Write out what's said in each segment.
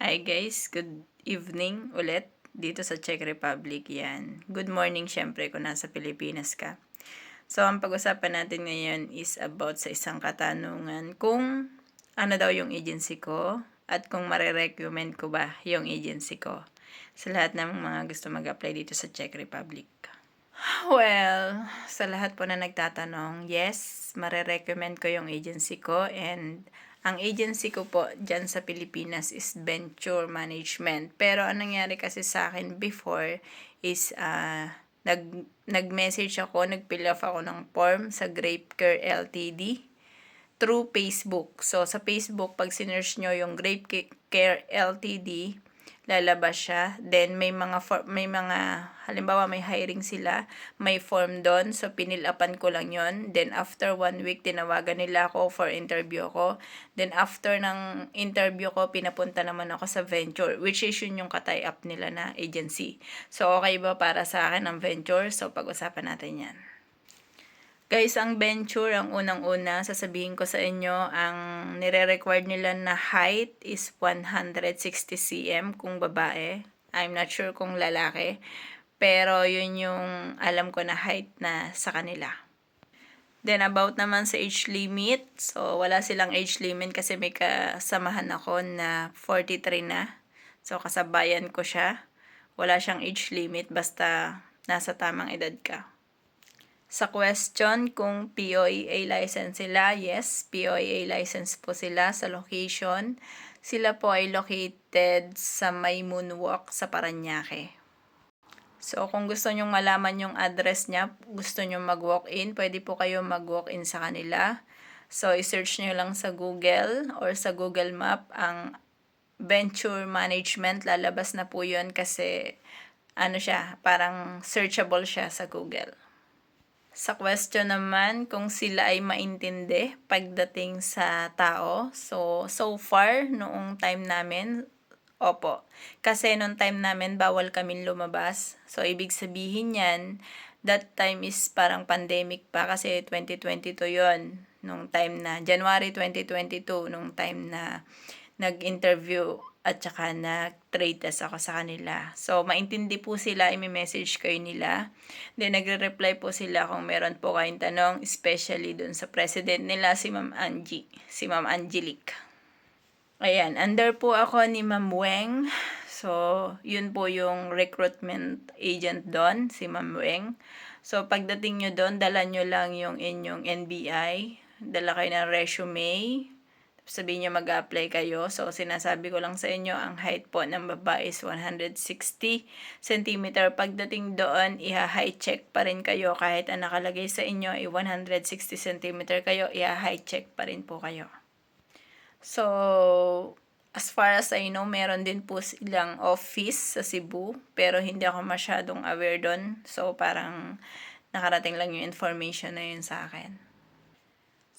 Hi guys, good evening ulit dito sa Czech Republic yan. Good morning syempre kung nasa Pilipinas ka. So ang pag-usapan natin ngayon is about sa isang katanungan kung ano daw yung agency ko at kung mare-recommend ko ba yung agency ko sa lahat ng mga gusto mag-apply dito sa Czech Republic. Well, sa lahat po na nagtatanong, yes, mare-recommend ko yung agency ko and ang agency ko po dyan sa Pilipinas is Venture Management. Pero ang nangyari kasi sa akin before is uh, nag, nag-message ako, nag-fill off ako ng form sa Grape Care LTD through Facebook. So, sa Facebook, pag sinerge nyo yung Grape Care LTD, lalabas siya. Then may mga for, may mga halimbawa may hiring sila, may form doon. So pinilapan ko lang 'yon. Then after one week tinawagan nila ako for interview ko. Then after ng interview ko pinapunta naman ako sa venture which is yun yung katay up nila na agency. So okay ba para sa akin ang venture? So pag-usapan natin 'yan. Guys, ang venture, ang unang-una, sasabihin ko sa inyo, ang nire-required nila na height is 160 cm kung babae. I'm not sure kung lalaki. Pero yun yung alam ko na height na sa kanila. Then about naman sa age limit, so wala silang age limit kasi may kasamahan ako na 43 na. So kasabayan ko siya. Wala siyang age limit basta nasa tamang edad ka. Sa question kung POEA license sila, yes, POEA license po sila sa location. Sila po ay located sa May Moonwalk sa Paranaque. So, kung gusto nyong malaman yung address niya, gusto nyo mag-walk-in, pwede po kayo mag-walk-in sa kanila. So, i-search nyo lang sa Google or sa Google Map ang Venture Management. Lalabas na po yun kasi ano siya, parang searchable siya sa Google. Sa question naman, kung sila ay maintindi pagdating sa tao. So, so far, noong time namin, opo. Kasi noong time namin, bawal kami lumabas. So, ibig sabihin yan, that time is parang pandemic pa kasi 2022 yon nung time na, January 2022, nung time na nag-interview at saka nag-trade test ako sa kanila. So, maintindi po sila, imi-message kayo nila. Then, nagre-reply po sila kung meron po kayong tanong, especially dun sa president nila, si Ma'am Angie, si Ma'am Angelique. Ayan, under po ako ni Ma'am Weng. So, yun po yung recruitment agent doon, si Ma'am Weng. So, pagdating nyo doon, dala nyo lang yung inyong NBI, dala kayo ng resume, sabihin nyo mag-apply kayo. So, sinasabi ko lang sa inyo, ang height po ng babae is 160 cm. Pagdating doon, iha-high check pa rin kayo. Kahit ang nakalagay sa inyo ay 160 cm kayo, iha-high check pa rin po kayo. So, as far as I know, meron din po silang office sa Cebu. Pero hindi ako masyadong aware doon. So, parang nakarating lang yung information na yun sa akin.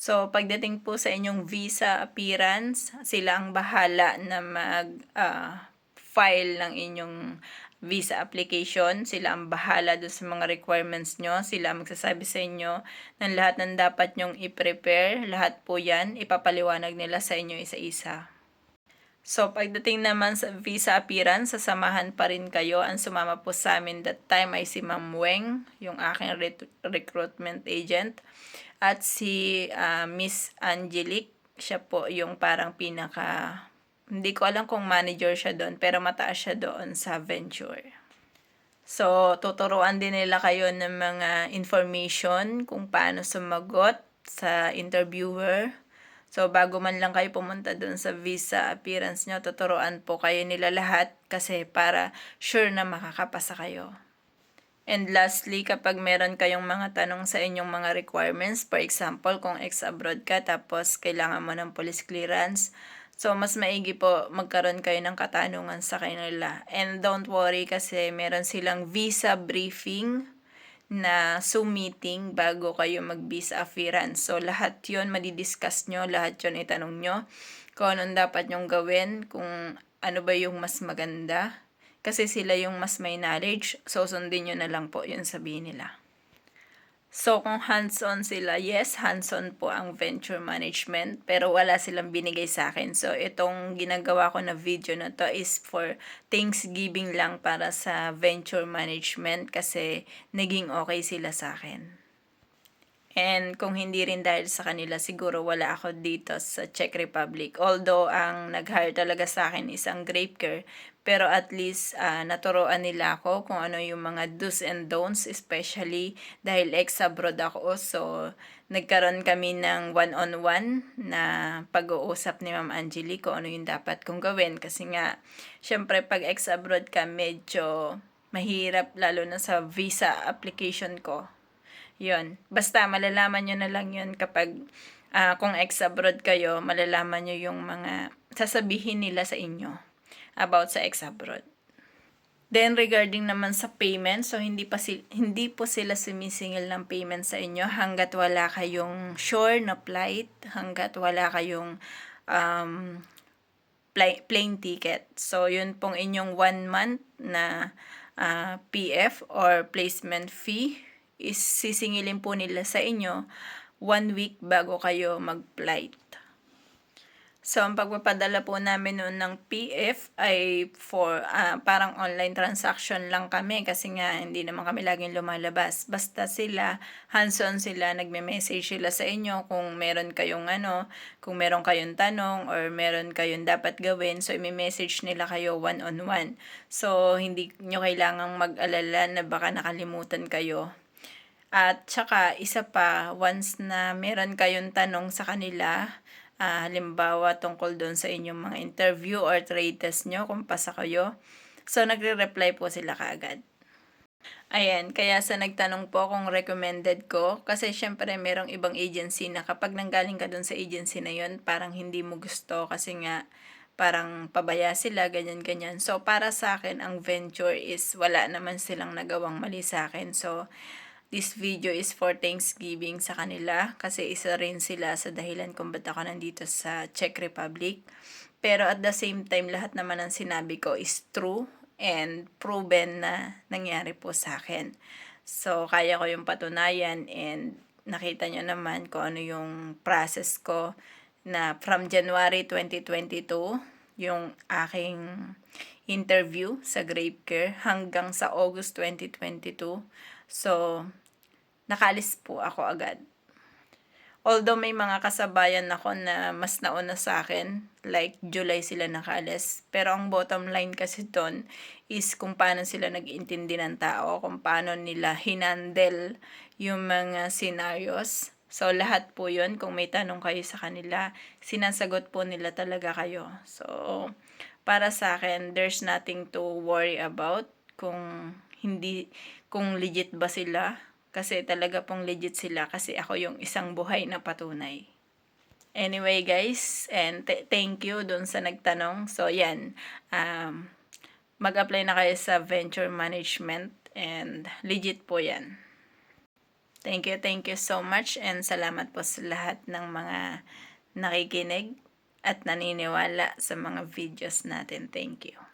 So, pagdating po sa inyong visa appearance, sila ang bahala na mag-file ah, uh, ng inyong visa application. Sila ang bahala doon sa mga requirements nyo. Sila magsasabi sa inyo ng lahat ng dapat nyong i-prepare. Lahat po yan, ipapaliwanag nila sa inyo isa-isa. So, pagdating naman sa visa appearance, sasamahan pa rin kayo. Ang sumama po sa amin that time ay si Ma'am Weng, yung aking recruitment agent. At si uh, Miss Angelique, siya po yung parang pinaka, hindi ko alam kung manager siya doon, pero mataas siya doon sa venture. So, tuturuan din nila kayo ng mga information kung paano sumagot sa interviewer. So, bago man lang kayo pumunta doon sa visa appearance nyo, tuturuan po kayo nila lahat kasi para sure na makakapasa kayo. And lastly, kapag meron kayong mga tanong sa inyong mga requirements, for example, kung ex-abroad ka tapos kailangan mo ng police clearance, so mas maigi po magkaroon kayo ng katanungan sa kanila. And don't worry kasi meron silang visa briefing na Zoom meeting bago kayo mag-visa appearance. So lahat yon madidiscuss nyo, lahat yon itanong nyo kung anong dapat nyong gawin, kung ano ba yung mas maganda kasi sila yung mas may knowledge, so sundin nyo na lang po yung sabihin nila. So, kung hands-on sila, yes, hands-on po ang venture management, pero wala silang binigay sa akin. So, itong ginagawa ko na video na to is for Thanksgiving lang para sa venture management kasi naging okay sila sa akin. And kung hindi rin dahil sa kanila, siguro wala ako dito sa Czech Republic. Although, ang nag-hire talaga sa akin is ang Grape Care. Pero at least, uh, naturoan nila ako kung ano yung mga do's and don'ts, especially dahil ex-abroad ako. So, nagkaroon kami ng one-on-one na pag-uusap ni Ma'am Angeli kung ano yung dapat kong gawin. Kasi nga, syempre, pag ex-abroad ka, medyo mahirap lalo na sa visa application ko yun. Basta malalaman nyo na lang yun kapag uh, kung ex-abroad kayo, malalaman nyo yung mga sasabihin nila sa inyo about sa ex-abroad. Then regarding naman sa payment, so hindi pa si, hindi po sila sumisingil ng payment sa inyo hanggat wala kayong sure na flight, hanggat wala kayong um, pl- plane ticket. So yun pong inyong one month na uh, PF or placement fee is sisingilin po nila sa inyo one week bago kayo mag-flight. So, ang pagpapadala po namin noon ng PF ay for uh, parang online transaction lang kami kasi nga hindi naman kami laging lumalabas. Basta sila, hands-on sila, nagme-message sila sa inyo kung meron kayong ano, kung meron kayong tanong or meron kayong dapat gawin. So, imi-message nila kayo one-on-one. So, hindi nyo kailangang mag-alala na baka nakalimutan kayo at saka, isa pa, once na meron kayong tanong sa kanila, uh, halimbawa tungkol doon sa inyong mga interview or trade test nyo, kung pasa kayo, so nagre-reply po sila kaagad. Ayan, kaya sa nagtanong po kung recommended ko, kasi syempre merong ibang agency na kapag nanggaling ka doon sa agency na yon parang hindi mo gusto kasi nga parang pabaya sila, ganyan-ganyan. So, para sa akin, ang venture is wala naman silang nagawang mali sa akin. So, This video is for Thanksgiving sa kanila kasi isa rin sila sa dahilan kung ba't ako nandito sa Czech Republic. Pero at the same time, lahat naman ng sinabi ko is true and proven na nangyari po sa akin. So, kaya ko yung patunayan and nakita nyo naman kung ano yung process ko na from January 2022, yung aking interview sa Grape Care hanggang sa August 2022. So, nakalis po ako agad. Although may mga kasabayan ako na mas nauna sa akin, like July sila nakalis. Pero ang bottom line kasi doon is kung paano sila nag-intindi ng tao, kung paano nila hinandle yung mga scenarios. So, lahat po yun, kung may tanong kayo sa kanila, sinasagot po nila talaga kayo. So, para sa akin, there's nothing to worry about kung hindi, kung legit ba sila kasi talaga pong legit sila kasi ako yung isang buhay na patunay. Anyway guys, and thank you dun sa nagtanong. So yan, um, mag-apply na kayo sa venture management and legit po yan. Thank you, thank you so much and salamat po sa lahat ng mga nakikinig at naniniwala sa mga videos natin. Thank you.